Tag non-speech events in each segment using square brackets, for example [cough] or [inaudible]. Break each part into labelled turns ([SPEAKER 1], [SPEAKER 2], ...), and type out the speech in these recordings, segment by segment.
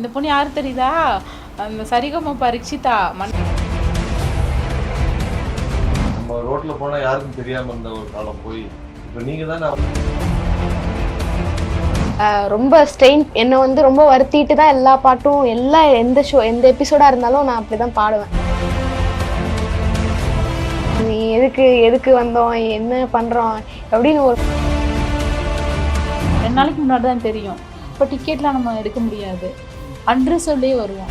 [SPEAKER 1] இந்த பொண்ணு யார் தெரியுதா? அந்த சரிகம பரீட்சிதா. மன்
[SPEAKER 2] நம்ம ரோட்ல போனா யாருக்கும் தெரியாம இருந்த ஒரு காலம் போய் இப்ப நீங்க தானே
[SPEAKER 3] ரொம்ப ஸ்ட்ரெயின் என்னை வந்து ரொம்ப வருத்திட்டு தான் எல்லா பாட்டும் எல்லா எந்த ஷோ எந்த எபிசோடாக இருந்தாலும் நான் அப்படி தான் பாடுவேன். நீ எதுக்கு எதுக்கு வந்தோம் என்ன பண்ணுறோம் அப்படின்னு ஒரு
[SPEAKER 1] ரெண்டு நாளைக்கு முன்னாடி தான் தெரியும். இப்போ டிக்கெட்லாம் நம்ம எடுக்க முடியாது. அன்று சொல்லே வருவோம்.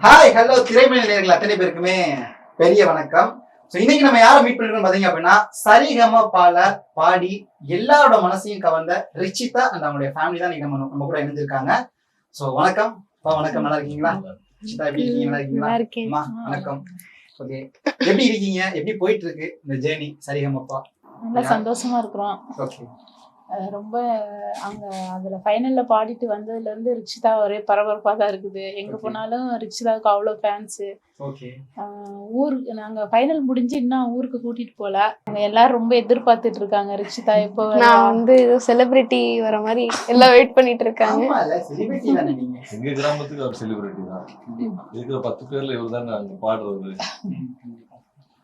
[SPEAKER 4] ஹாய் ஹலோ திரைமணி நேர்கள் அத்தனை பேருக்குமே பெரிய வணக்கம். ஸோ இன்னைக்கு நம்ம யாரை மீட் பண்ணிருக்கோம் பாத்தீங்க அப்படின்னா சரிகம பால பாடி எல்லாரோட மனசையும் கவர்ந்த ரிச்சிதா அண்ட் அவங்களுடைய ஃபேமிலி தான் இன்னைக்கு நம்ம நம்ம கூட இணைஞ்சிருக்காங்க ஸோ வணக்கம். வணக்கம். நல்லா இருக்கீங்களா? எப்படி இருக்கீங்க நல்லா இருக்கீங்களா
[SPEAKER 3] நல்லா இருக்கேன்.
[SPEAKER 4] அம்மா வணக்கம். ஓகே. எப்படி இருக்கீங்க? எப்படி போயிட்டு இருக்கு இந்த ஜேர்னி சரிகமப்பா?
[SPEAKER 1] நல்லா சந்தோஷமா இருக்கிறோம்.
[SPEAKER 4] ஓகே.
[SPEAKER 1] ரொம்ப அங்க அதுல ஃபைனல்ல பாடிட்டு வந்ததுல இருந்து ரிக்ஷிதா ஒரே பரபரப்பா தான் இருக்குது. எங்க. போனாலும் ரிக்ஷிதாவுக்கு அவ்வளோ ஃபேன்ஸு
[SPEAKER 4] ஓகே
[SPEAKER 1] ஊருக்கு நாங்க ஃபைனல் முடிஞ்சு இன்னும் ஊருக்கு கூட்டிட்டு போல. அங்க எல்லாரும் ரொம்ப எதிர்பார்த்துட்டு இருக்காங்க ரிக்ஷிதா எப்போ?
[SPEAKER 3] நான் வந்து ஏதோ செலிபிரிட்டி வர மாதிரி எல்லாம் வெயிட் பண்ணிட்டு இருக்காங்க.
[SPEAKER 4] ஆமா இல்ல செலிபிரிட்டி தானே நீங்க.
[SPEAKER 2] எங்க கிராமத்துக்கு அவர் செலிபிரிட்டி தான். இருக்கிற பத்து பேர்ல இவர் தான் அங்க பாடுறது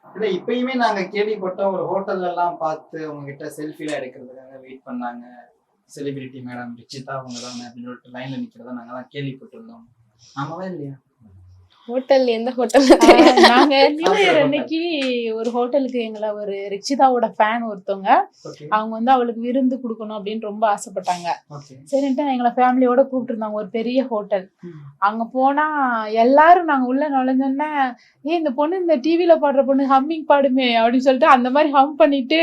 [SPEAKER 4] இல்ல இப்பயுமே நாங்க கேள்விப்பட்டோம் ஒரு ஹோட்டல்ல எல்லாம் பார்த்து உங்ககிட்ட செல்ஃபில எடுக்கிறதுக்காக வெயிட் பண்ணாங்க. செலிபிரிட்டி மேடம் ரிச்சிதா அவங்க தான் அப்படின்னு சொல்லிட்டு லைன்ல நிக்கிறதா நாங்க கேள்விப்பட்டிருந்தோம். ஆமாவா இல்லையா?
[SPEAKER 3] ஹோட்டல் எந்த ஹோட்டல்?
[SPEAKER 1] நாங்க [laughs] நியூ இயர் அன்னைக்கு ஒரு ஹோட்டலுக்கு எங்களை ஒரு ரிக்ஷிதாவோட ஃபேன் ஒருத்தவங்க. அவங்க வந்து அவளுக்கு விருந்து கொடுக்கணும் அப்படின்னு ரொம்ப ஆசைப்பட்டாங்க. சரின்ட்டு எங்களை ஃபேமிலியோட கூப்பிட்டுருந்தாங்க. ஒரு பெரிய ஹோட்டல். அங்க போனா எல்லாரும் நாங்க உள்ள நுழைஞ்சோன்னே ஏ இந்த பொண்ணு இந்த டிவில பாடுற பொண்ணு ஹம்மிங் பாடுமே அப்படின்னு சொல்லிட்டு அந்த மாதிரி ஹம் பண்ணிட்டு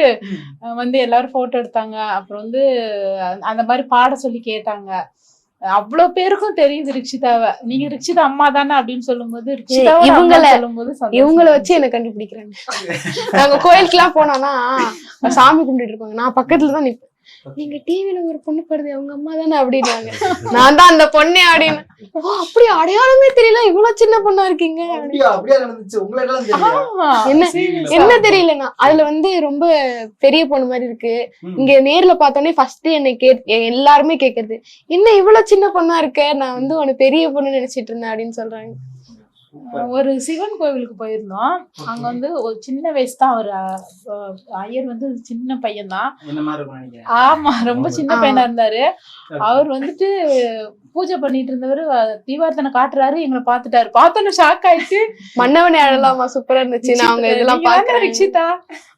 [SPEAKER 1] வந்து எல்லாரும் போட்டோ எடுத்தாங்க. அப்புறம் வந்து அந்த மாதிரி பாட சொல்லி கேட்டாங்க. அவ்வளவு பேருக்கும் தெரியுது ரிக்ஷிதாவை நீங்க ரிக்ஷிதா அம்மா தானே அப்படின்னு சொல்லும்போது
[SPEAKER 3] இவங்கள-
[SPEAKER 1] சொல்லும்போது
[SPEAKER 3] இவங்கள வச்சு என்ன கண்டுபிடிக்கிறாங்க. நாங்க கோயிலுக்குலாம் போனோம்னா சாமி கும்பிட்டு இருப்பாங்க. நான் பக்கத்துல தான் நிப்பேன். நீங்க டிவில ஒரு பொண்ணு பாடுது அவங்க அம்மா தானே அப்படின்னாங்க நான் தான் அந்த பொண்ணே அப்படின்னு. ஓ அப்படி அடையாளமே தெரியல இவ்வளவு சின்ன பொண்ணா இருக்கீங்க. என்ன என்ன தெரியலண்ணா அதுல வந்து ரொம்ப பெரிய பொண்ணு மாதிரி இருக்கு. இங்க நேர்ல பார்த்தோன்னே ஃபர்ஸ்ட் என்னை கே எல்லாருமே கேக்குறது என்ன இவ்வளவு சின்ன பொண்ணா இருக்க? நான் வந்து உனக்கு பெரிய பொண்ணு நினைச்சிட்டு இருந்தேன் அப்படின்னு சொல்றாங்க.
[SPEAKER 1] ஒரு சிவன் கோவிலுக்கு போயிருந்தோம். அங்க வந்து ஒரு சின்ன வயசு தான் அவர் ஐயர் வந்து சின்ன பையன் தான் ஆமா ரொம்ப சின்ன. பையனா இருந்தாரு. அவர் வந்துட்டு பூஜை பண்ணிட்டு இருந்தவர் தீபார்த்தனை காட்டுறாரு எங்களை பாத்துட்டாரு பார்த்தோன்னு ஷாக் ஆயிட்டு
[SPEAKER 3] மன்னவனே அழலாமா? சூப்பரா இருந்துச்சு. நான் அவங்க இதெல்லாம் பாக்குறேன்
[SPEAKER 1] ரிக்ஷிதா?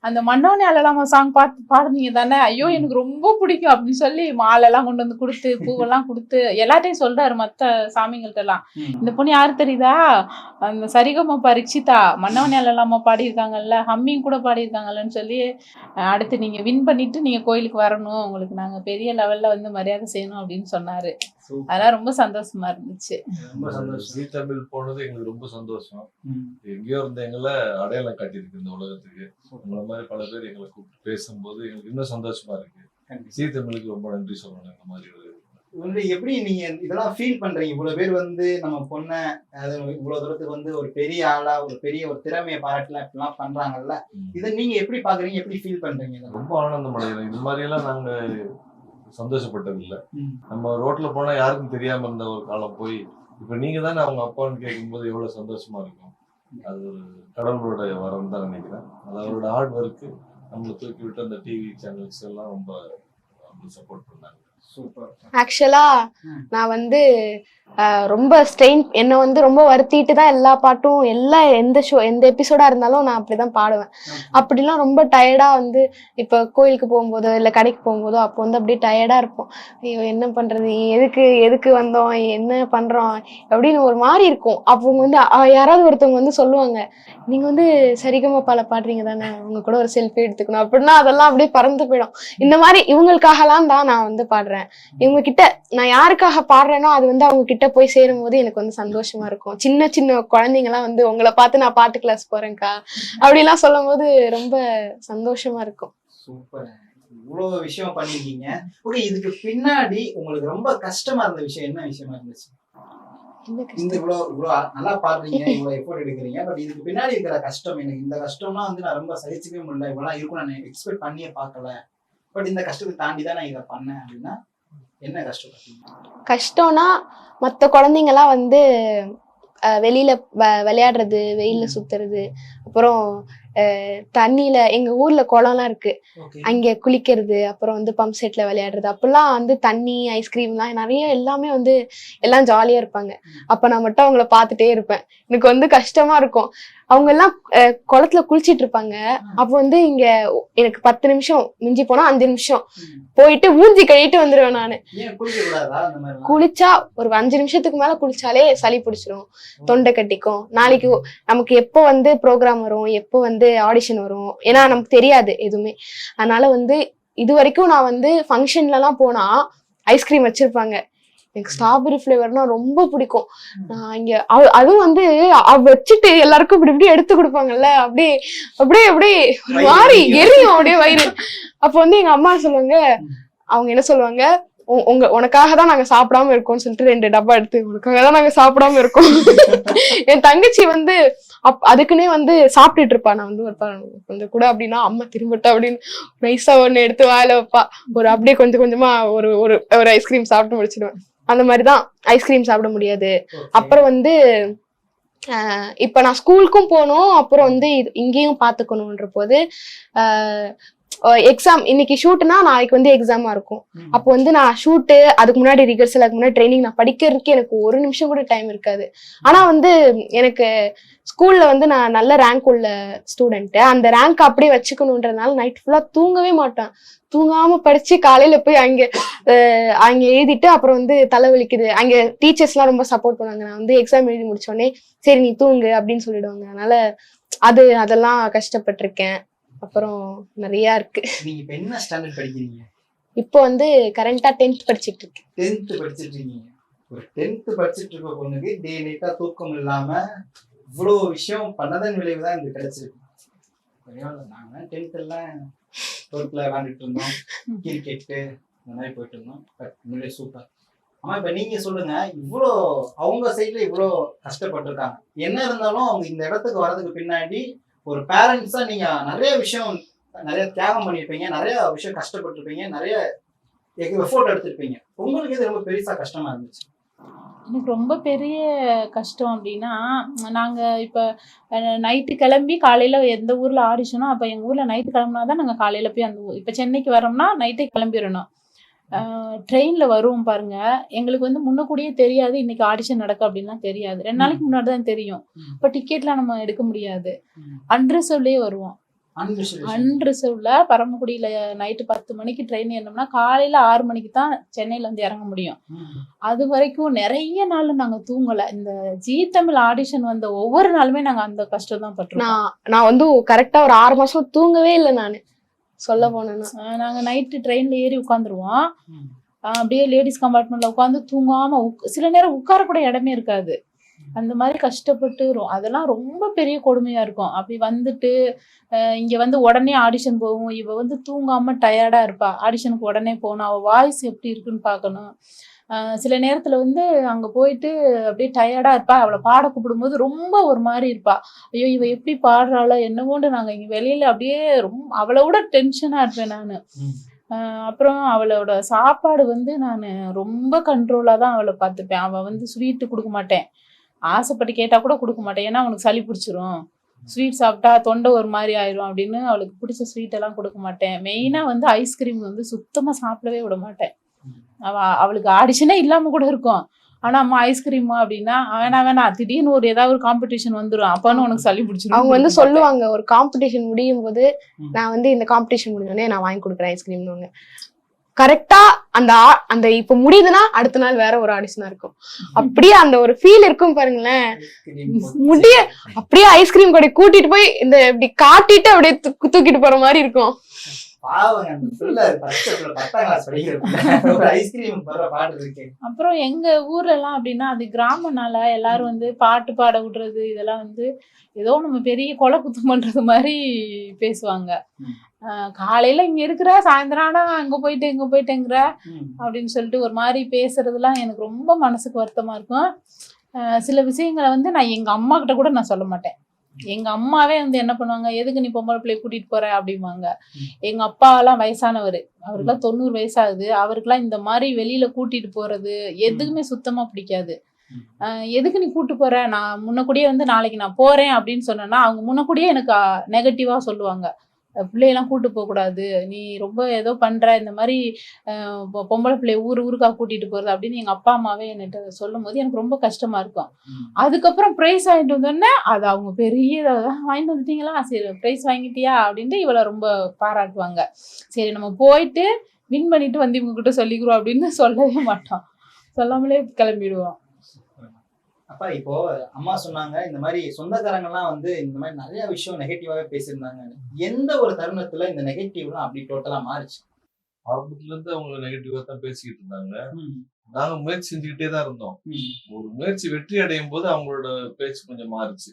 [SPEAKER 1] அந்த மன்னவனே அழலாமா சாங் பாத்து பாடுனீங்க தானே? ஐயோ எனக்கு ரொம்ப பிடிக்கும் அப்படின்னு சொல்லி மாலை எல்லாம் கொண்டு வந்து கொடுத்து பூவெல்லாம் கொடுத்து எல்லாத்தையும் சொல்றாரு மத்த சாமிங்கள்ட்ட எல்லாம் இந்த பொண்ணு யார் தெரியுதா? அந்த சரிகம பரீட்சிதா மன்னவனே அழலாமா பாடியிருக்காங்கல்ல? ஹம்மிங் கூட பாடியிருக்காங்கல்லன்னு சொல்லி அடுத்து நீங்க வின் பண்ணிட்டு நீங்க கோயிலுக்கு வரணும். உங்களுக்கு நாங்க பெரிய லெவல்ல வந்து மரியாதை செய்யணும் அப்படின்னு சொன்னாரு. அதெல்லாம் ரொம்ப சந்தோஷமா இருந்துச்சு.
[SPEAKER 4] ரொம்ப சந்தோஷம்.
[SPEAKER 2] ஜி தமிழ் போனது எங்களுக்கு ரொம்ப சந்தோஷம். எங்கேயோ இருந்த எங்களை அடையாளம் காட்டியிருக்கு இந்த உலகத்துக்கு. உங்களை மாதிரி பல பேர் எங்களை கூப்பிட்டு பேசும்போது எங்களுக்கு இன்னும் சந்தோஷமா இருக்கு. ஜி தமிழுக்கு ரொம்ப நன்றி சொல்லணும் இந்த மாதிரி ஒரு
[SPEAKER 4] வந்து எப்படி நீங்க இதெல்லாம் ஃபீல் பண்றீங்க? இவ்வளவு பேர் வந்து நம்ம பொண்ணை அது இவ்வளவு தூரத்துக்கு வந்து ஒரு பெரிய ஆளா ஒரு பெரிய ஒரு திறமையை பாராட்டலாம் இப்படிலாம் பண்றாங்கல்ல. இதை நீங்க எப்படி பாக்குறீங்க எப்படி ஃபீல் பண்றீங்க?
[SPEAKER 2] ரொம்ப ஆனந்தம் அடைகிறோம் இது மாதிரி எல்லாம் நாங்க சந்தோஷப்பட்டது இல்ல. நம்ம ரோட்ல போனா யாருக்கும் தெரியாம இருந்த ஒரு காலம் போய் இப்ப நீங்க தானே அவங்க அப்பான்னு கேட்கும்போது எவ்வளவு சந்தோஷமா இருக்கும். அது ஒரு கடவுளோட வரம் தான் நினைக்கிறேன். அது அவரோட ஹார்ட் ஒர்க்கு நம்மளை தூக்கி விட்டு அந்த டிவி சேனல்ஸ் எல்லாம் ரொம்ப சப்போர்ட் பண்ணாங்க.
[SPEAKER 3] ஆக்சுவலா. நான் வந்து ரொம்ப ஸ்ட்ரெயின் என்னை வந்து ரொம்ப வருத்திட்டு தான் எல்லா பாட்டும் எல்லா எந்த ஷோ எந்த எபிசோடா இருந்தாலும் நான் அப்படிதான் பாடுவேன். அப்படிலாம் ரொம்ப டயர்டா வந்து இப்போ கோயிலுக்கு போகும்போதோ இல்லை கடைக்கு போகும்போதோ அப்போ வந்து அப்படியே டயர்டா இருப்போம். ஐயோ என்ன பண்றது? எதுக்கு எதுக்கு வந்தோம்? என்ன பண்றோம்? அப்படின்னு ஒரு மாதிரி இருக்கும். அப்போ வந்து யாராவது ஒருத்தவங்க வந்து சொல்லுவாங்க நீங்க வந்து சரிகமப்பால பாடுறீங்க தானே? உங்க கூட ஒரு செல்ஃபி எடுத்துக்கணும். அப்படின்னா அதெல்லாம் அப்படியே பறந்து போயிடும். இந்த மாதிரி இவங்களுக்காகலாம் தான் நான் வந்து பாடுறேன். இவங்க கிட்ட நான் யாருக்காக பாடுறேனோ அது வந்து அவங்க கிட்ட போய் சேரும் போது எனக்கு வந்து சந்தோஷமா இருக்கும். சின்ன சின்ன குழந்தைங்கலாம் வந்து உங்களை பார்த்து நான் பாட்டு கிளாஸ் போறேன்க்கா. அப்படிலாம் சொல்லும் போது ரொம்ப சந்தோஷமா இருக்கும்.
[SPEAKER 4] சூப்பர். இவ்வளவு விஷயம் பண்ணிருக்கீங்க ஓகே இதுக்கு பின்னாடி உங்களுக்கு ரொம்ப கஷ்டமா இருந்த விஷயம் என்ன விஷயமா இருந்துச்சு?
[SPEAKER 3] இந்த
[SPEAKER 4] இவ்வளவு இவ்வளவு நல்லா பாடுறீங்க இவ்வளவு எஃபோர்ட் எடுக்கிறீங்க. பட் இதுக்கு பின்னாடி இருக்கிற கஷ்டம் எனக்கு. இந்த கஷ்டம்லாம் வந்து நான் ரொம்ப சகிச்சுக்கவே முடியல. இவ்வளவு இருக்கும் நான் எக்ஸ்பெக்ட் பண்ணியே பார்க்கல. பட் இந்த கஷ்டத்தை தாண்டி தான் நான் இதை பண்ணேன் அப்படின்னா என்ன கஷ்டப்பட்டீங்க
[SPEAKER 3] கஷ்டம்னா மற்ற குழந்தைங்கலாம் வந்து வெளியில விளையாடுறது வெயில்ல சுத்துறது அப்புறம் தண்ணியில எங்க ஊர்ல குளம்லாம் இருக்கு. அங்க குளிக்கிறது அப்புறம் வந்து பம்ப் செட்ல விளையாடுறது அப்பெல்லாம் வந்து தண்ணி ஐஸ்கிரீம்லாம் நிறைய எல்லாமே வந்து எல்லாம் ஜாலியா இருப்பாங்க. அப்ப நான் மட்டும் அவங்கள பார்த்துட்டே இருப்பேன். எனக்கு வந்து கஷ்டமா இருக்கும். அவங்க எல்லாம் குளத்துல குளிச்சிட்டு இருப்பாங்க. அப்போ வந்து இங்க எனக்கு பத்து நிமிஷம் மிஞ்சி போனா அஞ்சு நிமிஷம். போயிட்டு மூஞ்சி கழுவிட்டு வந்துருவேன் நானு. குளிச்சா ஒரு அஞ்சு நிமிஷத்துக்கு மேல குளிச்சாலே சளி பிடிச்சிரும். தொண்டை கட்டிக்கும். நாளைக்கு நமக்கு எப்போ வந்து ப்ரோக்ராம் வரும்? எப்போ வந்து ஆடிஷன் வரும்? ஏன்னா நமக்கு தெரியாது எதுவுமே. அதனால வந்து இது வரைக்கும் நான் வந்து ஃபங்க்ஷன்லலாம் போனா ஐஸ்கிரீம் வச்சிருப்பாங்க. எனக்கு ஸ்ட்ராபெரி ஃப்ளேவர்னா ரொம்ப பிடிக்கும். நான் இங்க அதுவும் வந்து அவ வச்சுட்டு எல்லாருக்கும் இப்படி இப்படி எடுத்து கொடுப்பாங்கல்ல அப்படியே அப்படியே அப்படியே மாதிரி
[SPEAKER 4] எரியும்.
[SPEAKER 3] அப்படியே வயிறு. அப்ப வந்து எங்க அம்மா சொல்லுவாங்க அவங்க என்ன சொல்லுவாங்க உங்க உனக்காக தான் நாங்க சாப்பிடாம இருக்கோம்னு சொல்லிட்டு ரெண்டு டப்பா எடுத்து உனக்காக தான் நாங்க சாப்பிடாம இருக்கோம். [laughs] என் தங்கச்சி வந்து அப் அதுக்குன்னே வந்து சாப்பிட்டுட்டு இருப்பா. நான் வந்து ஒரு ப- கொஞ்சம் கூட அப்படின்னா அம்மா திரும்பட்டா அப்படின்னு நைஸா ஒண்ணு எடுத்து வாயில வைப்பா. ஒரு அப்படியே கொஞ்சம் கொஞ்சமா ஒரு ஒரு ஒரு ஐஸ்கிரீம் சாப்பிட்டு முடிச்சிடுவேன். அந்த மாதிரிதான் ஐஸ்கிரீம் சாப்பிட முடியாது. அப்புறம் வந்து ஆஹ் இப்ப நான் ஸ்கூலுக்கும் போகணும் அப்புறம் வந்து இங்கேயும் பாத்துக்கணும்ன்ற போது எக்ஸாம் இன்னைக்கு ஷூட்னா நாளைக்கு வந்து எக்ஸாமா இருக்கும். அப்போ வந்து நான் ஷூட்டு அதுக்கு முன்னாடி ரிகர்சல் அதுக்கு முன்னாடி ட்ரைனிங் நான் படிக்கிறதுக்கு எனக்கு ஒரு நிமிஷம் கூட டைம் இருக்காது. ஆனா வந்து எனக்கு ஸ்கூல்ல வந்து நான் நல்ல ரேங்க் உள்ள ஸ்டூடெண்ட் அந்த ரேங்க் அப்படியே வச்சுக்கணுன்றதுனால நைட் ஃபுல்லா தூங்கவே மாட்டேன். தூங்காம படிச்சு காலையில போய் அங்க அங்க எழுதிட்டு அப்புறம் வந்து தலைவலிக்குது அங்க டீச்சர்ஸ் எல்லாம் ரொம்ப சப்போர்ட் பண்ணாங்க நான் வந்து எக்ஸாம் எழுதி முடிச்ச உடனே சரி நீ தூங்கு அப்படின்னு சொல்லிடுவாங்க. அதனால அது அதெல்லாம் கஷ்டப்பட்டிருக்கேன். அப்புறம் நிறைய இருக்கு.
[SPEAKER 4] நீங்க இப்ப என்ன ஸ்டாண்டர்ட் படிக்கிறீங்க?
[SPEAKER 3] இப்போ வந்து கரண்டா டென்த் படிச்சிட்டு இருக்கேன்.
[SPEAKER 4] டென்த் படிச்சிட்டு இருக்கீங்க. ஒரு டென்த் படிச்சிட்டு இருக்க பொண்ணுக்கு டே நைட்டா தூக்கம் இல்லாம இவ்வளவு விஷயம் பண்ணதன் விளைவு தான் இது கிடைச்சிருக்கு. நாங்க டென்த் எல்லாம் ரோட்ல விளையாண்டுட்டு இருந்தோம். கிரிக்கெட்டு இந்த மாதிரி போயிட்டு இருந்தோம். பட் உண்மையிலே சூப்பர் ஆமா இப்ப நீங்க சொல்லுங்க இவ்வளோ அவங்க சைட்ல இவ்வளோ கஷ்டப்பட்டிருக்காங்க. என்ன இருந்தாலும் அவங்க இந்த இடத்துக்கு வர்றதுக்கு பின்னாடி ஒரு பேரண்ட்ஸா நீங்க நிறைய விஷயம் நிறைய தியாகம் பண்ணியிருப்பீங்க நிறைய விஷயம் கஷ்டப்பட்டிருப்பீங்க நிறைய எஃபோர்ட் எடுத்திருப்பீங்க. உங்களுக்கு இது ரொம்ப பெருசா கஷ்டமா இருந்துச்சு?
[SPEAKER 1] எனக்கு ரொம்ப பெரிய கஷ்டம் அப்படின்னா நாங்கள் இப்போ நைட்டு கிளம்பி காலையில் எந்த ஊரில் ஆடிஷனோ அப்போ எங்கள் ஊரில் நைட்டு கிளம்புனா தான் நாங்கள் காலையில் போய் அந்த ஊர் இப்போ சென்னைக்கு வரோம்னா நைட்டே கிளம்பிடணும். ட்ரெயின்ல வருவோம் பாருங்க. எங்களுக்கு வந்து முன்னக்கூடியே தெரியாது இன்னைக்கு ஆடிஷன் நடக்கு அப்படின்லாம் தெரியாது. ரெண்டு நாளைக்கு முன்னாடி தான் தெரியும். இப்ப டிக்கெட்லாம் நம்ம எடுக்க முடியாது. அன்ரிசர்வ்லயே வருவோம். அன்ரிசர்வ்ல பரமக்குடியில நைட்டு பத்து மணிக்கு ட்ரெயின் ஏறினோம்னா காலையில ஆறு மணிக்கு தான் சென்னையில வந்து இறங்க முடியும். அது வரைக்கும் நிறைய நாள் நாங்க தூங்கல. இந்த ஜி தமிழ் ஆடிஷன் வந்த ஒவ்வொரு நாளுமே நாங்க அந்த கஷ்டம் தான்
[SPEAKER 3] நான் நான் வந்து கரெக்டா ஒரு ஆறு மாசம் தூங்கவே இல்லை நானு. சொல்ல போனேன்னா.
[SPEAKER 1] நாங்க நைட்டு ட்ரெயின்ல ஏறி உட்காந்துருவோம் அப்படியே லேடிஸ் கம்பார்ட்மெண்ட்ல உட்காந்து தூங்காம சில நேரம் உட்கார கூட இடமே இருக்காது. அந்த மாதிரி கஷ்டப்பட்டு அதெல்லாம் ரொம்ப பெரிய கொடுமையா இருக்கும். அப்படி வந்துட்டு இங்க வந்து உடனே ஆடிஷன் போகும். இவ வந்து தூங்காம டயர்டா இருப்பா. ஆடிஷனுக்கு உடனே போகணும் அவ வாய்ஸ் எப்படி இருக்குன்னு பார்க்கணும். சில நேரத்துல வந்து அங்க போயிட்டு அப்படியே டயர்டா இருப்பா. அவளை பாட கூப்பிடும்போது ரொம்ப ஒரு மாதிரி இருப்பா. ஐயோ இவ எப்படி பாடுறாளோ என்னவோண்டு நாங்க இங்க வெளியில அப்படியே ரொம்ப அவளை விட டென்ஷனா இருப்பேன் நானு. அப்புறம் அவளோட சாப்பாடு வந்து நான் ரொம்ப கண்ட்ரோலாக தான் அவளை பார்த்துப்பேன். அவள் வந்து ஸ்வீட்டு கொடுக்க மாட்டேன். ஆசைப்பட்டு கேட்டால் கூட கொடுக்க மாட்டேன். ஏன்னா அவனுக்கு சளி பிடிச்சிரும். ஸ்வீட் சாப்பிட்டா தொண்டை ஒரு மாதிரி ஆயிரும் அப்படின்னு அவளுக்கு பிடிச்ச ஸ்வீட் எல்லாம் கொடுக்க மாட்டேன். மெயினாக வந்து ஐஸ்கிரீம் வந்து சுத்தமாக சாப்பிடவே விட மாட்டேன். அவளுக்கு ஆடிஷனே இல்லாமல் கூட இருக்கும். ஆனால் அம்மா ஐஸ்கிரீமா அப்படின்னா வேணா வேணாம் திடீர்னு ஒரு ஏதாவது ஒரு காம்படிஷன் வந்துடும் அப்போன்னு உனக்கு சளி பிடிச்சிரும்.
[SPEAKER 3] அவங்க வந்து. சொல்லுவாங்க ஒரு காம்படிஷன் முடியும் போது. நான் வந்து இந்த காம்படிஷன் முடிஞ்சோடனே நான் வாங்கி கொடுக்குறேன் ஐஸ்கிரீம்னுவாங்க கரெக்டா அந்த அந்த இப்ப முடியுதுன்னா அடுத்த நாள் வேற ஒரு ஆடிஷனா இருக்கும். அப்படியே அந்த ஒரு ஃபீல் இருக்கும் பாருங்களேன். முடிய அப்படியே ஐஸ்கிரீம் கடை கூட்டிட்டு போய் இந்த இப்படி காட்டிட்டு அப்படியே தூக்கு- தூக்கிட்டு போற மாதிரி இருக்கும்.
[SPEAKER 4] பாவங்க அந்த பிள்ளை பத்து பத்தாம் கிளாஸ் படிக்கிற [laughs] ஒரு ஐஸ்கிரீம் போடுற பாட்டு இருக்கு.
[SPEAKER 1] அப்புறம் எங்க ஊர்ல எல்லாம் அப்படின்னா அது கிராமனால எல்லாரும் வந்து பாட்டு பாட விடுறது இதெல்லாம் வந்து ஏதோ நம்ம பெரிய கொலை குத்தம் பண்றது மாதிரி பேசுவாங்க. காலையில இங்க இருக்கிற சாயந்தரம் ஆனா அங்க போயிட்டு இங்க போயிட்டுங்கிற. அப்படின்னு சொல்லிட்டு ஒரு மாதிரி பேசுறதுலாம் எனக்கு ரொம்ப மனசுக்கு வருத்தமா இருக்கும். சில விஷயங்களை வந்து நான் எங்க அம்மா கிட்ட கூட நான் சொல்ல மாட்டேன். எங்க அம்மாவே வந்து என்ன பண்ணுவாங்க எதுக்கு நீ பொம்பளை பிள்ளைய கூட்டிட்டு போற? அப்படிம்பாங்க. எங்க அப்பா எல்லாம் வயசானவர் அவருக்கெல்லாம் தொண்ணூறு வயசாகுது. அவருக்கெல்லாம் இந்த மாதிரி வெளியில கூட்டிட்டு போறது எதுக்குமே சுத்தமா பிடிக்காது. எதுக்கு நீ கூட்டு போற? நான் முன்னக்கூடியே வந்து நாளைக்கு நான் போறேன் அப்படின்னு சொன்னேன்னா அவங்க முன்னக்கூடியே எனக்கு நெகட்டிவா சொல்லுவாங்க. பிள்ளையெல்லாம் கூட்டு போக கூடாது. நீ ரொம்ப ஏதோ பண்ற இந்த மாதிரி பொம்பளை பிள்ளைய ஊர் ஊருக்கா கூட்டிட்டு போறது அப்படின்னு எங்க அப்பா அம்மாவே என்கிட்ட சொல்லும் போது எனக்கு ரொம்ப கஷ்டமா இருக்கும். அதுக்கப்புறம் ப்ரைஸ் வாங்கிட்டு வந்தோடனே அது அவங்க பெரிய இதா, வாங்கிட்டு வந்துட்டீங்களா? சரி ப்ரைஸ் வாங்கிட்டியா? அப்படின்ட்டு இவளை ரொம்ப பாராட்டுவாங்க. சரி நம்ம போயிட்டு வின் பண்ணிட்டு வந்து இவங்க கிட்ட சொல்லிக்கிறோம் அப்படின்னு சொல்லவே மாட்டோம். சொல்லாமலே கிளம்பிடுவோம்.
[SPEAKER 4] அப்பா இப்போ அம்மா சொன்னாங்க இந்த மாதிரி சொந்தக்காரங்க எல்லாம் வந்து இந்த மாதிரி நிறைய விஷயம் நெகட்டிவாவே பேசியிருந்தாங்க. எந்த ஒரு தருணத்துல இந்த நெகட்டிவ்லாம் அப்படி டோட்டலா மாறிச்சு?
[SPEAKER 2] ஆரம்பத்துல இருந்து அவங்க நெகட்டிவா தான் பேசிக்கிட்டு இருந்தாங்க. நாங்க முயற்சி செஞ்சுக்கிட்டே தான் இருந்தோம். ஒரு முயற்சி வெற்றி அடையும் போது அவங்களோட பேச்சு கொஞ்சம் மாறுச்சு.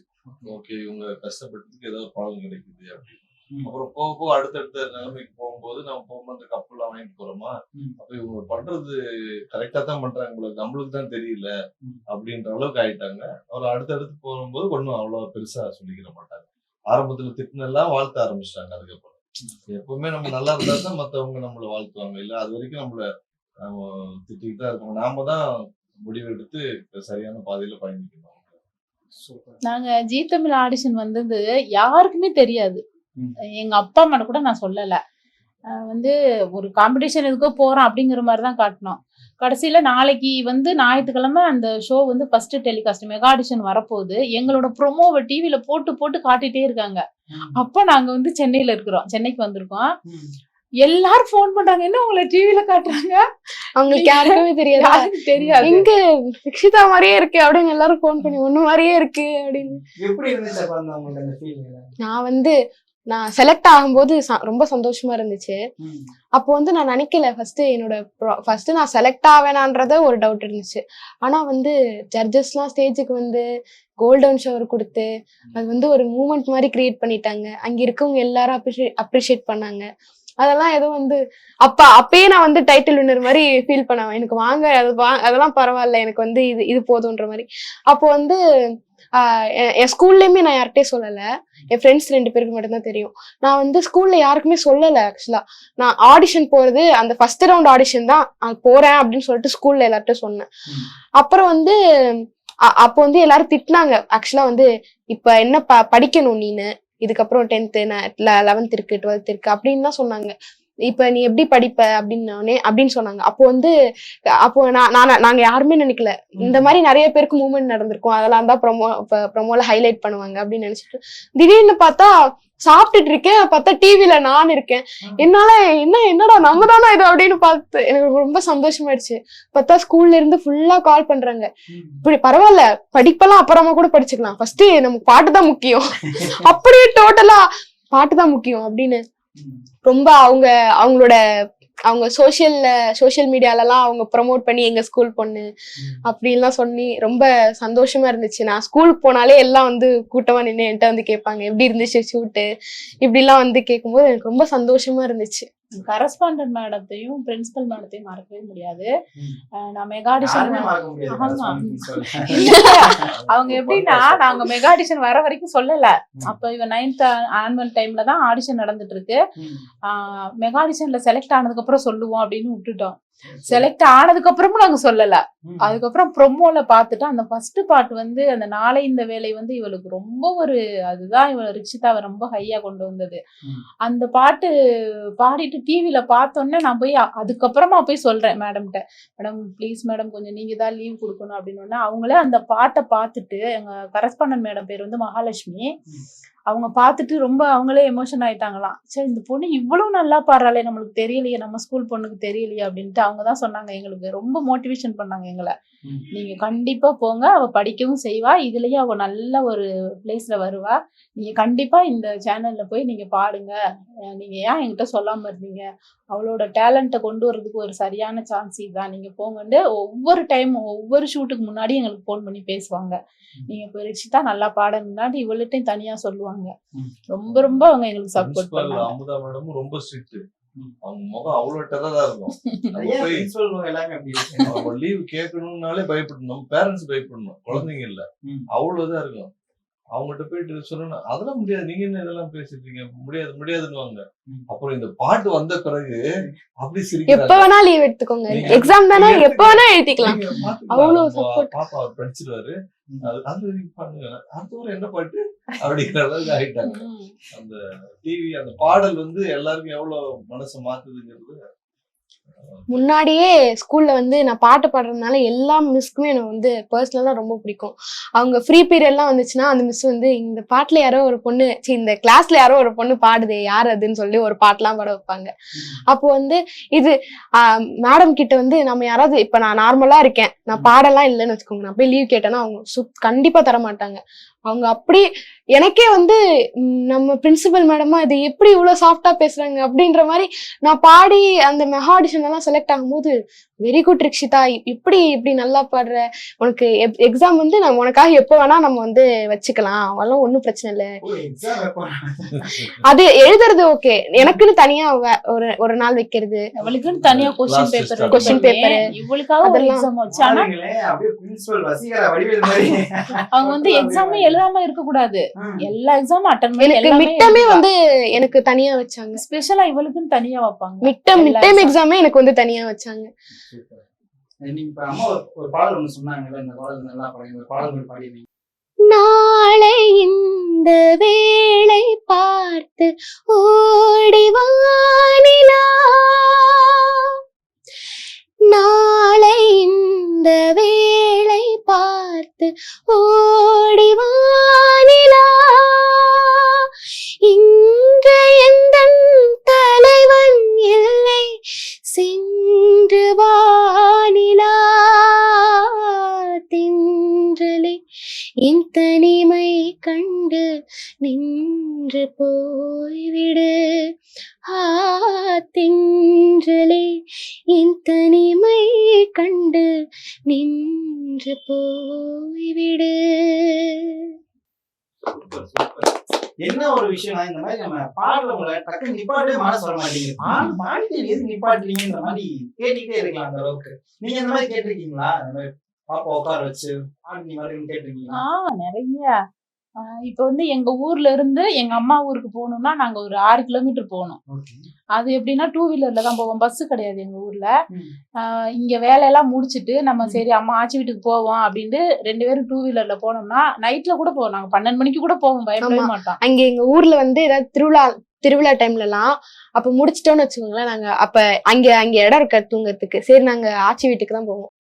[SPEAKER 2] ஓகே. இவங்க கஷ்டப்பட்டதுக்கு ஏதோ பலன் கிடைக்குது அப்படின்னு. அப்புறம் போக போக அடுத்தடுத்த நிலைமைக்கு போகும்போது நம்ம போகும்போது அந்த கப்பல்லாம் வாங்கிட்டு போறோமா. அப்ப இவங்க பண்றது கரெக்டா தான் பண்றாங்க உங்களுக்கு நம்மளுக்கு தான் தெரியல. அப்படின்ற அளவுக்கு ஆயிட்டாங்க. அவர் அடுத்தடுத்து போகும்போது ஒன்றும் அவ்வளவு பெருசா சொல்லிக்கிற மாட்டாங்க. ஆரம்பத்துல திட்டினெல்லாம் வாழ்த்த ஆரம்பிச்சிட்டாங்க அதுக்கப்புறம். எப்பவுமே நம்ம நல்லா இருந்தா தான் மத்தவங்க நம்மள வாழ்த்துவாங்க. இல்ல அது வரைக்கும் நம்மள நம்ம திட்டிக்கிட்டு தான் இருப்பாங்க நாம தான் முடிவெடுத்து சரியான பாதையில பயணிக்கணும்.
[SPEAKER 4] சூப்பர்.
[SPEAKER 1] நாங்க ஜீ தமிழ் ஆடிஷன் வந்தது யாருக்குமே தெரியாது. எங்க அப்பா அம்மா கூட நான் சொல்லல. வந்து ஒரு காம்படிஷன் எதுக்கோ போறோம் அப்படிங்கிற மாதிரி தான் காட்டினோம் கடைசியில நாளைக்கு வந்து ஞாயிற்றுக்கிழமை அந்த ஷோ வந்து ஃபர்ஸ்ட் டெலிகாஸ்ட் மெகா ஆடிஷன் வரப்போகுது. எங்களோட ப்ரொமோவை டிவில போட்டு போட்டு காட்டிட்டே இருக்காங்க. அப்போ நாங்க வந்து சென்னையில இருக்கிறோம். சென்னைக்கு வந்திருக்கோம். எல்லாரும் ஃபோன் பண்றாங்க. என்ன உங்களை டிவில காட்டுறாங்க?
[SPEAKER 3] அவங்களுக்கு யாருக்குமே தெரியாது?
[SPEAKER 1] தெரியாது.
[SPEAKER 3] எங்க ரிக்ஷிதா மாதிரியே இருக்கு அப்படின்னு எல்லாரும் ஃபோன் பண்ணி ஒண்ணு மாதிரியே இருக்கு அப்படின்னு. நான் வந்து நான் செலக்ட் ஆகும்போது ரொம்ப சந்தோஷமா இருந்துச்சு. அப்போ வந்து நான் நினைக்கல ஃபர்ஸ்ட் என்னோட ஃபர்ஸ்ட் நான் செலக்ட் ஆவேனான்றத ஒரு டவுட் இருந்துச்சு. ஆனா வந்து ஜட்ஜஸ்லாம் ஸ்டேஜுக்கு வந்து கோல்டன் ஷவர் கொடுத்து அது வந்து ஒரு மூமெண்ட் மாதிரி கிரியேட் பண்ணிட்டாங்க. அங்க இருக்கவங்க எல்லாரும் அப்ரிஷியேட் அப்ரிஷியேட் பண்ணாங்க. அதெல்லாம் ஏதோ வந்து அப்ப அப்பயே நான் வந்து டைட்டில் வின்னர் மாதிரி ஃபீல் பண்ணேன். எனக்கு வாங்க அது அதெல்லாம் பரவாயில்ல எனக்கு வந்து இது இது போதுன்ற மாதிரி. அப்போ வந்து என்- என் ஸ்கூல்லயுமே நான் யார்கிட்டயும் சொல்லல. என் ஃப்ரெண்ட்ஸ் ரெண்டு பேருக்கு மட்டும்தான் தெரியும். நான் வந்து ஸ்கூல்ல யாருக்குமே சொல்லல ஆக்சுவலா நான் ஆடிஷன் போறது அந்த ஃபர்ஸ்ட் ரவுண்ட் ஆடிஷன் தான் போறேன் அப்படின்னு சொல்லிட்டு ஸ்கூல்ல எல்லார்ட்டும் சொன்னேன். அப்புறம் வந்து அப்போ வந்து எல்லாரும் திட்டினாங்க. ஆக்சுவலா வந்து இப்ப என்ன ப படிக்கணும் நீனு? இதுக்கப்புறம் டென்த்து லெவன்த் இருக்கு டுவெல்த் இருக்கு அப்படின்னு தான் சொன்னாங்க. இப்ப நீ எப்படி படிப்ப அப்படின்னோடனே அப்படின்னு சொன்னாங்க. அப்போ வந்து அப்போ நான் நான் நாங்க யாருமே நினைக்கல. இந்த மாதிரி நிறைய பேருக்கு மூவ்மெண்ட் நடந்திருக்கும். அதெல்லாம் தான் ப்ரொமோ ப்ரொமோல ஹைலைட் பண்ணுவாங்க அப்படின்னு நினைச்சிட்டு. திடீர்னு பார்த்தா சாப்பிட்டுட்டு இருக்கேன். பார்த்தா டிவில நான் இருக்கேன். என்னால என்ன என்னடா நம்ம தானா இது அப்படின்னு பார்த்து எனக்கு ரொம்ப சந்தோஷமாயிடுச்சு. பார்த்தா ஸ்கூல்ல இருந்து ஃபுல்லா கால் பண்றாங்க. இப்படி பரவாயில்ல. படிப்பெல்லாம் அப்புறமா கூட படிச்சுக்கலாம். ஃபர்ஸ்ட் நமக்கு பாட்டு தான் முக்கியம். [laughs] அப்படியே டோட்டலா பாட்டு தான் முக்கியம் அப்படின்னு. ரொம்ப அவங்க அவங்களோட அவங்க சோஷியல்ல சோஷியல் மீடியாலலாம் அவங்க ப்ரமோட் பண்ணி எங்க ஸ்கூல் பொண்ணு அப்படின்லாம் சொல்லி ரொம்ப சந்தோஷமா இருந்துச்சு. நான் ஸ்கூலுக்கு போனாலே எல்லாம் வந்து கூட்டமா நின்று என்கிட்ட வந்து கேட்பாங்க எப்படி இருந்துச்சு ஷூட்டு இப்படிலாம் வந்து கேட்கும்போது எனக்கு ரொம்ப சந்தோஷமா இருந்துச்சு.
[SPEAKER 1] கரஸ்பாண்டன்ட் மேடத்தையும் பிரின்சிபல் மேடத்தையும் மறக்கவே முடியாது. நான் மெகா ஆடிஷன்
[SPEAKER 4] யாருமே மறக்க முடியாது.
[SPEAKER 1] ஆமா. அவங்க எப்படின்னா நாங்க மெகா ஆடிஷன் வர வரைக்கும் சொல்லல. அப்ப இவ நைன்த் ஆனுவல் டைம்ல தான் ஆடிஷன் நடந்துட்டு இருக்கு.
[SPEAKER 4] ம்.
[SPEAKER 1] ஆஹ் மெகா ஆடிஷன்ல செலக்ட் ஆனதுக்கு அப்புறம் சொல்லுவோம் அப்படின்னு விட்டுட்டோம். செலக்ட் ஆனதுக்கு அப்புறமும் நாங்க சொல்லல. அதுக்கப்புறம் ப்ரொமோல பார்த்துட்டு அந்த ஃபர்ஸ்ட் பாட்டு வந்து அந்த நாளை இந்த வேலை வந்து இவளுக்கு ரொம்ப ஒரு அதுதான் இவள ரிக்ஷிதாவை ரொம்ப ஹையா கொண்டு வந்தது. அந்த பாட்டு பாடிட்டு டிவில பார்த்தோன்னே நான் போய் அதுக்கப்புறமா போய் சொல்றேன் மேடம்கிட்ட மேடம் ப்ளீஸ் மேடம் கொஞ்சம் நீங்க தான் லீவ் கொடுக்கணும் அப்படின்னு அவங்களே அந்த பாட்டை பார்த்துட்டு எங்க கரஸ்பாண்டன்ட் மேடம் பேர் வந்து மகாலட்சுமி. அவங்க பார்த்துட்டு ரொம்ப அவங்களே எமோஷன் ஆயிட்டாங்களாம். சரி இந்த பொண்ணு இவ்வளவு நல்லா பாடுறாளே நம்மளுக்கு தெரியலையே நம்ம ஸ்கூல் பொண்ணுக்கு தெரியலையே அப்படின்ட்டு அவங்க தான் சொன்னாங்க எங்களுக்கு. ரொம்ப மோட்டிவேஷன் பண்ணாங்க எங்களை. நீங்க கண்டிப்பா போங்க. அவ படிக்கவும் செய்வா. இதுலயும் அவ நல்ல ஒரு பிளேஸ்ல வருவா. நீங்க கண்டிப்பா இந்த சேனல்ல போய் நீங்க பாடுங்க. நீங்க ஏன் என்கிட்ட சொல்லாம இருந்தீங்க? அவளோட டேலண்ட்டை கொண்டு வர்றதுக்கு ஒரு சரியான சான்ஸ் இதுதான். நீங்க போங்கன்னு ஒவ்வொரு டைம் ஒவ்வொரு ஷூட்டுக்கு முன்னாடி எங்களுக்கு ஃபோன் பண்ணி பேசுவாங்க. நீங்க இப்போ ரிச்சிதா நல்லா பாடுங்கன்னாடி இவள்கிட்டையும் தனியா சொல்லுவாங்க. ரொம்ப ரொம்ப அவங்க எங்களுக்கு சப்போர்ட் பண்ணாங்க.
[SPEAKER 2] அமுதா மேடமும் ரொம்ப ஸ்ட்ரிக்ட். அவங்க முகம் அவ்வளவு டெரரா இருக்கும். [laughs]
[SPEAKER 4] எல்லாமே
[SPEAKER 2] லீவ் [laughs] கேட்கணும்னாலே பயப்படணும். நம்ம பேரண்ட்ஸ் பயப்படணும். குழந்தைங்க இல்ல. அவ்வளவுதான் இருக்கும். அவங்ககிட்ட போயிட்டு சொல்லணும் அதெல்லாம் முடியாது. நீங்க என்ன இதெல்லாம் பேசிட்டு இருக்கீங்க? முடியாது முடியாதுன்னுவாங்க.
[SPEAKER 4] ம்.
[SPEAKER 2] அப்புறம் இந்த பாட்டு வந்த பிறகு அப்படி
[SPEAKER 3] எப்ப
[SPEAKER 2] சிரிக்கிறாங்க
[SPEAKER 3] வேணா லீவ் எடுத்துக்கோங்க. எக்ஸாம் தானே எப்ப வேணா எழுதிக்கலாம். அவ்வளவு.
[SPEAKER 2] பாப்பா அவர் படிச்சிருவாரு. அது பாருங்க அடுத்த என்ன பாட்டு? அப்படிங்கிற அளவுக்கு ஆயிட்டாங்க. அந்த டிவி அந்த பாடல் வந்து எல்லாருக்கும் எவ்வளவு மனசு மாத்துதுங்கிறது
[SPEAKER 3] முன்னாடியே ஸ்கூல்ல வந்து நான் பாட்டு பாடுறதுனால எல்லா மிஸ்க்குமே எனக்கு வந்து பர்சனலா ரொம்ப பிடிக்கும். அவங்க ஃப்ரீ பீரியட்லாம் வந்துச்சுன்னா அந்த மிஸ் வந்து இந்த பாட்டுல யாரோ ஒரு பொண்ணு ச்சீ, இந்த கிளாஸ்ல யாரோ ஒரு பொண்ணு பாடுதே யார் அதுன்னு சொல்லி ஒரு பாட்டுலாம் பாட வைப்பாங்க. அப்போ வந்து இது மேடம் கிட்ட வந்து நம்ம யாராவது இப்ப நான் நார்மலா இருக்கேன். நான் பாடலாம் இல்லைன்னு வச்சுக்கோங்க. நான் போய் லீவ் கேட்டேன்னா அவங்க சுத் கண்டிப்பா தர மாட்டாங்க அவங்க அப்படி எனக்கே வந்து நம்ம பிரின்சிபல் மேடமா இது எப்படி இவ்வளவு சாஃப்டா பேசுறாங்க அப்படின்ற மாதிரி நான் பாடி அந்த மெகா ஆடிஷன் எல்லாம் செலக்ட் ஆகும்போது வெரி குட் ரிக்ஷிதா இப்படி இப்படி நல்லா பாடுற? உனக்கு எக்ஸாம் வந்து நான் உனக்காக எப்போ வேணா நம்ம வந்து வச்சுக்கலாம். அதெல்லாம் ஒன்றும் பிரச்சனை இல்லை. அது எழுதுறது ஓகே எனக்குன்னு தனியா வ- ஒரு ஒரு நாள் வைக்கிறது.
[SPEAKER 1] அவளுக்குன்னு தனியா கொஸ்டின் பேப்பர். இவளுக்காக ஒரு எக்ஸாம் வச்சு அவங்க வந்து [laughs] எக்ஸாமே எழுதாம இருக்க கூடாது. எல்லா எக்ஸாமும் அட்டன் பண்ணி
[SPEAKER 3] எனக்கு மிட்டமே வந்து எனக்கு தனியா வச்சாங்க.
[SPEAKER 1] ஸ்பெஷலா இவளுக்குன்னு தனியா வைப்பாங்க.
[SPEAKER 3] மிட்டம் மிட்டம். எக்ஸாமே எனக்கு வந்து தனியா வச்சாங்க. நாளை இந்த வேளை பார்த்து ஓடிவானிலா நாளை இந்த வேளை பார்த்து ஓடிவானிலா இன்று எந்த தலைவன் இல்லை? சென்று வானிலா என் தனிமை கண்டு நின்று போய்விடு. ஆ தின்றலே என் தனிமை கண்டு நின்று போய்விடு.
[SPEAKER 4] என்ன ஒரு விஷயம் இந்த மாதிரி நம்ம பாடுறவங்கள டக்கு நிப்பாட்டே மனசு வர மாட்டேங்குது பாடு பாடிட்டு எது நிப்பாட்டுறீங்கன்ற மாதிரி கேட்டுக்கிட்டே இருக்கலாம் அந்த அளவுக்கு. நீங்க இந்த மாதிரி கேட்டிருக்கீங்களா? இந்த மாதிரி பாப்பா உட்கார வச்சு
[SPEAKER 1] ஆஹ் நிறைய. ஆஹ் இப்ப வந்து எங்க ஊர்ல இருந்து எங்க அம்மா ஊருக்கு போகணும்னா நாங்க ஒரு ஆறு கிலோமீட்டர் போகணும். அது எப்படின்னா டூ வீலர்ல தான் போவோம். பஸ் கிடையாது எங்க ஊர்ல. ஆஹ் இங்க வேலையெல்லாம் முடிச்சிட்டு நம்ம சரி அம்மா ஆச்சி வீட்டுக்கு போவோம் அப்படின்ட்டு ரெண்டு பேரும் டூ வீலர்ல போனோம்னா நைட்ல கூட போவோம். நாங்க பன்னெண்டு மணிக்கு கூட போவோம். பயப்படவே. மாட்டோம்.
[SPEAKER 3] அங்க எங்க ஊர்ல வந்து ஏதாவது திருவிழா திருவிழா டைம்ல எல்லாம் அப்ப முடிச்சிட்டோம்னு வச்சுக்கோங்களேன் நாங்க அப்ப அங்க அங்க இடம் இருக்க தூங்கறதுக்கு. சரி நாங்க ஆச்சி வீட்டுக்கு தான் போவோம்.